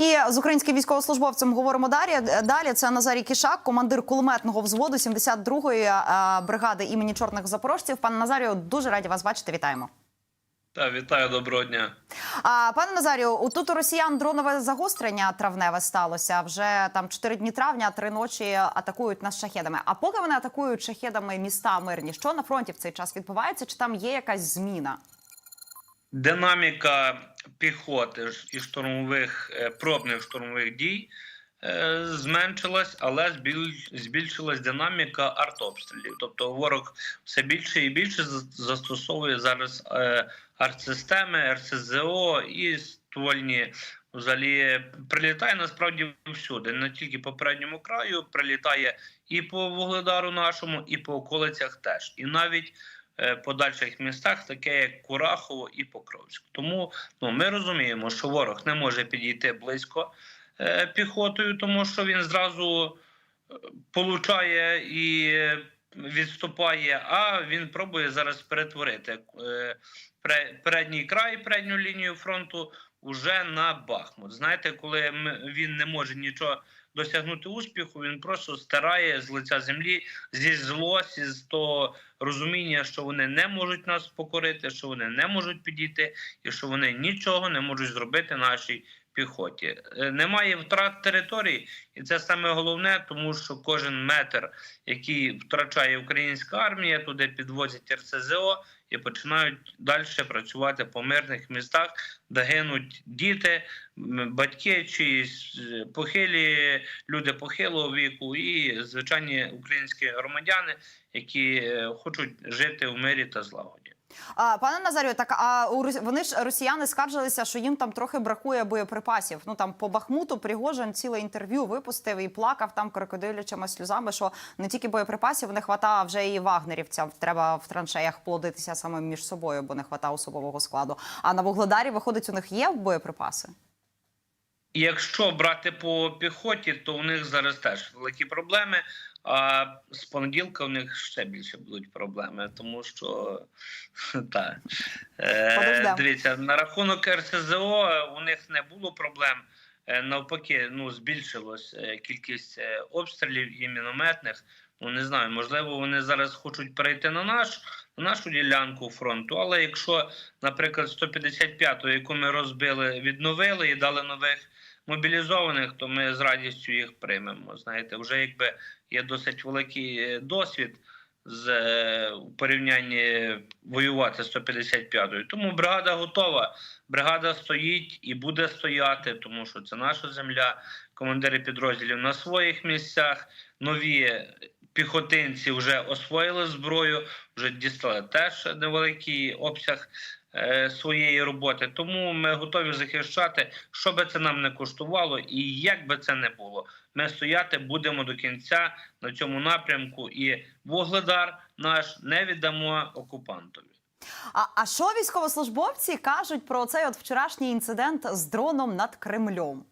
І з українським військовослужбовцем говоримо далі. Далі це Назарій Кішак, командир кулеметного взводу 72-ї е, бригади імені чорних запорожців. Пане Назарію, дуже раді вас бачити. Вітаємо. Так, вітаю, доброго дня. А пане Назарію, тут у росіян дронове загострення травневе сталося. Вже там 4 дні травня, три ночі атакують нас шахедами. А поки вони атакують шахедами міста мирні, що на фронті в цей час відбувається? Чи там є якась зміна? Динаміка піхоти і штурмових е, пробних штурмових дій е, зменшилась, але збіль- збільшилась динаміка артобстрілів. Тобто ворог все більше і більше за- застосовує зараз е, артсистеми, РСЗО і ствольні. Взагалі прилітає насправді всюди, не тільки по передньому краю, прилітає і по вугледару нашому, і по околицях теж. І навіть подальших містах, таке як Курахово і Покровськ. Тому ну, ми розуміємо, що ворог не може підійти близько е, піхотою, тому що він зразу е, получає і відступає, а він пробує зараз перетворити е, передній край, передню лінію фронту уже на Бахмут. Знаєте, коли він не може нічого досягнути успіху, він просто стирає з лиця землі зі злості, з того розуміння, що вони не можуть нас покорити, що вони не можуть підійти, і що вони нічого не можуть зробити нашій піхоті. Е, Немає втрат території, і це саме головне, тому що кожен метр, який втрачає українська армія, туди підвозять РСЗО і починають далі працювати по мирних містах, де гинуть діти, батьки, чиїсь е, похилі люди похилого віку і звичайні українські громадяни, які е, хочуть жити в мирі та злагоді. А, пане Назарю, так а у вони ж росіяни скаржилися, що їм там трохи бракує боєприпасів. Ну там по Бахмуту Пригожин ціле інтерв'ю випустив і плакав там крокодилячими сльозами, що не тільки боєприпасів не хватає, а вже і вагнерівцям треба в траншеях плодитися саме між собою, бо не хватає особового складу. А на вугледарі виходить, у них є боєприпаси. Якщо брати по піхоті, то у них зараз теж великі проблеми. А з понеділка у них ще більше будуть проблеми, тому що так. Е, дивіться, на рахунок РСЗО у них не було проблем. Е, Навпаки, ну збільшилась е, кількість е, обстрілів і мінометних. Ну не знаю, можливо, вони зараз хочуть перейти на наш на нашу ділянку фронту. Але якщо, наприклад, 155-ту, яку ми розбили, відновили і дали нових мобілізованих, то ми з радістю їх приймемо. Знаєте, вже якби є досить великий е, досвід з е, у порівнянні воювати з 155-ю. Тому бригада готова. Бригада стоїть і буде стояти, тому що це наша земля. Командири підрозділів на своїх місцях. Нові піхотинці вже освоїли зброю, вже дістали теж невеликий обсяг своєї роботи. Тому ми готові захищати, що би це нам не коштувало, і як би це не було. Ми стояти будемо до кінця на цьому напрямку, і вугледар наш не віддамо окупантові. А, а що військовослужбовці кажуть про цей от вчорашній інцидент з дроном над Кремлем?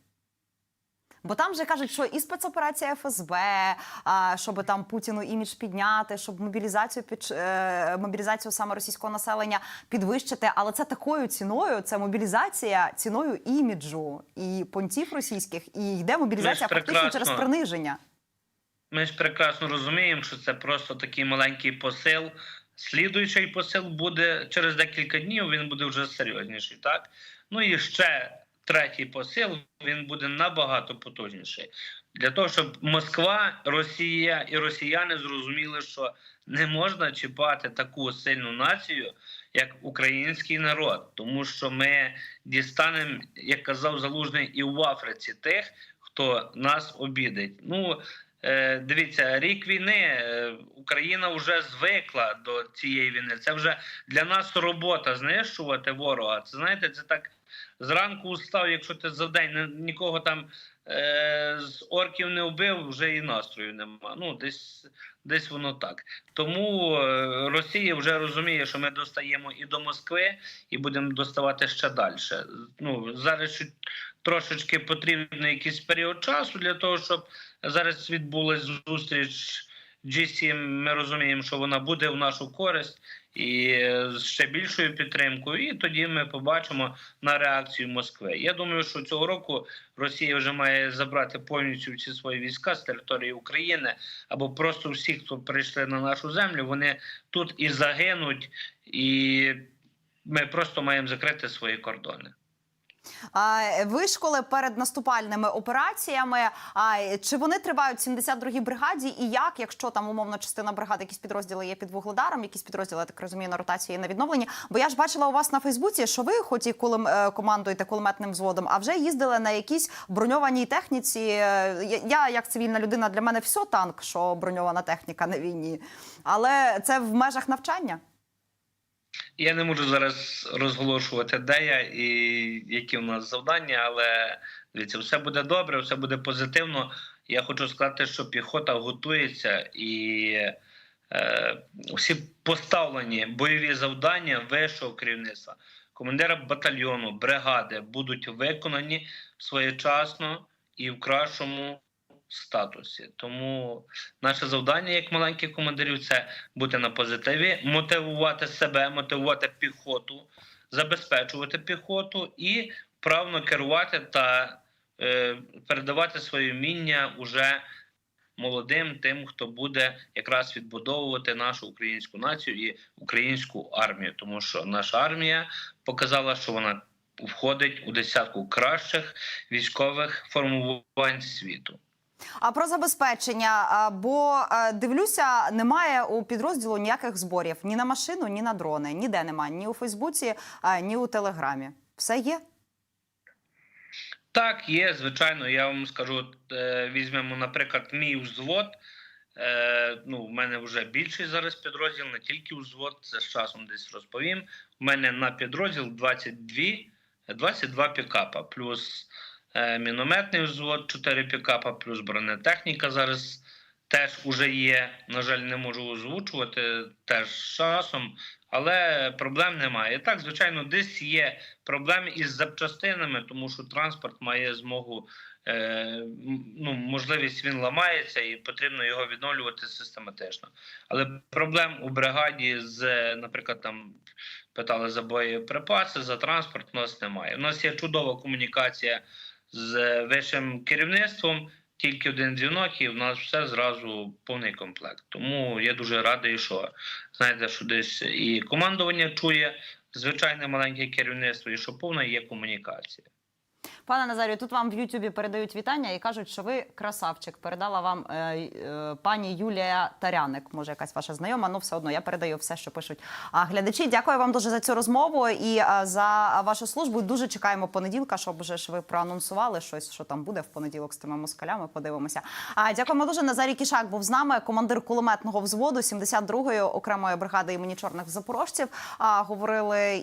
Бо там же кажуть, що і спецоперація ФСБ, щоб там Путіну імідж підняти, щоб мобілізацію під е, мобілізацію саме російського населення підвищити. Але це такою ціною, це мобілізація ціною іміджу і понтів російських, і йде мобілізація фактично через приниження. Ми ж прекрасно розуміємо, що це просто такий маленький посил. Слідуючий посил буде через декілька днів, він буде вже серйозніший, так? Ну і ще третій посил він буде набагато потужніший. Для того, щоб Москва, Росія і росіяни зрозуміли, що не можна чіпати таку сильну націю, як український народ, тому що ми дістанемо, як казав Залужний, і в Африці тих, хто нас обідить. Ну Дивіться, рік війни е, Україна вже звикла до цієї війни. Це вже для нас робота знищувати ворога. Це знаєте, це так зранку устав, якщо ти за день нікого там е, з орків не вбив, вже і настрою нема. Ну десь десь воно так. Тому е, Росія вже розуміє, що ми достаємо і до Москви, і будемо доставати ще далі. Ну зараз трошечки потрібен якийсь період часу для того, щоб зараз відбулась зустріч G7. Ми розуміємо, що вона буде в нашу користь, і з ще більшою підтримкою. І тоді ми побачимо на реакцію Москви. Я думаю, що цього року Росія вже має забрати повністю всі свої війська з території України або просто всі, хто прийшли на нашу землю, вони тут і загинуть, і ми просто маємо закрити свої кордони. А вишколи перед наступальними операціями. А чи вони тривають в 72-й бригаді? І як, якщо там умовно частина бригади, якісь підрозділи є під вугледаром, якісь підрозділи, так розумію, на ротації і на відновленні? Бо я ж бачила у вас на Фейсбуці, що ви, хоч і кулем, е, командуєте кулеметним взводом, а вже їздили на якійсь броньованій техніці. Е, я, як цивільна людина, для мене все танк, що броньована техніка на війні. Але це в межах навчання. Я не можу зараз розголошувати, де я і які у нас завдання, але дивіться, все буде добре, все буде позитивно. Я хочу сказати, що піхота готується і е, всі поставлені бойові завдання вищого керівництва, командира батальйону, бригади будуть виконані своєчасно і в кращому статусі. Тому наше завдання як маленьких командирів це бути на позитиві, мотивувати себе, мотивувати піхоту, забезпечувати піхоту і вправно керувати та е, передавати своє вміння уже молодим, тим, хто буде якраз відбудовувати нашу українську націю і українську армію, тому що наша армія показала, що вона входить у десятку кращих військових формувань світу. А про забезпечення, бо е, дивлюся, немає у підрозділу ніяких зборів ні на машину, ні на дрони. Ніде немає ні у Фейсбуці, ні у Телеграмі. Все є. Так, є, звичайно. Я вам скажу, е, візьмемо, наприклад, мій взвод. Е, ну, в мене вже більший зараз підрозділ, не тільки взвод, це з часом десь розповім. У мене на підрозділ 22, 22 пікапа, плюс е, мінометний взвод, 4 пікапа, плюс бронетехніка зараз теж уже є. На жаль, не можу озвучувати теж часом, але проблем немає. Так, звичайно, десь є проблеми із запчастинами, тому що транспорт має змогу. е, Ну, можливість він ламається і потрібно його відновлювати систематично. Але проблем у бригаді з, наприклад, там питали за боєприпаси, за транспорт у нас немає. У нас є чудова комунікація з вищим керівництвом. Тільки один дзвінок, і в нас все зразу повний комплект. Тому я дуже радий, що знаєте, що десь і командування чує звичайне маленьке керівництво, і що повна є комунікація. Пане Назарію, тут вам в Ютубі передають вітання і кажуть, що ви красавчик. Передала вам е, е, пані Юлія Таряник, може якась ваша знайома. Ну все одно я передаю все, що пишуть. А глядачі, дякую вам дуже за цю розмову і е, за вашу службу. Дуже чекаємо понеділка, щоб вже ж ви проанонсували щось, що там буде в понеділок з тими москалями. Подивимося. А дякуємо дуже. Назарій Кішак був з нами, командир кулеметного взводу 72-ї окремої бригади імені чорних запорожців. А говорили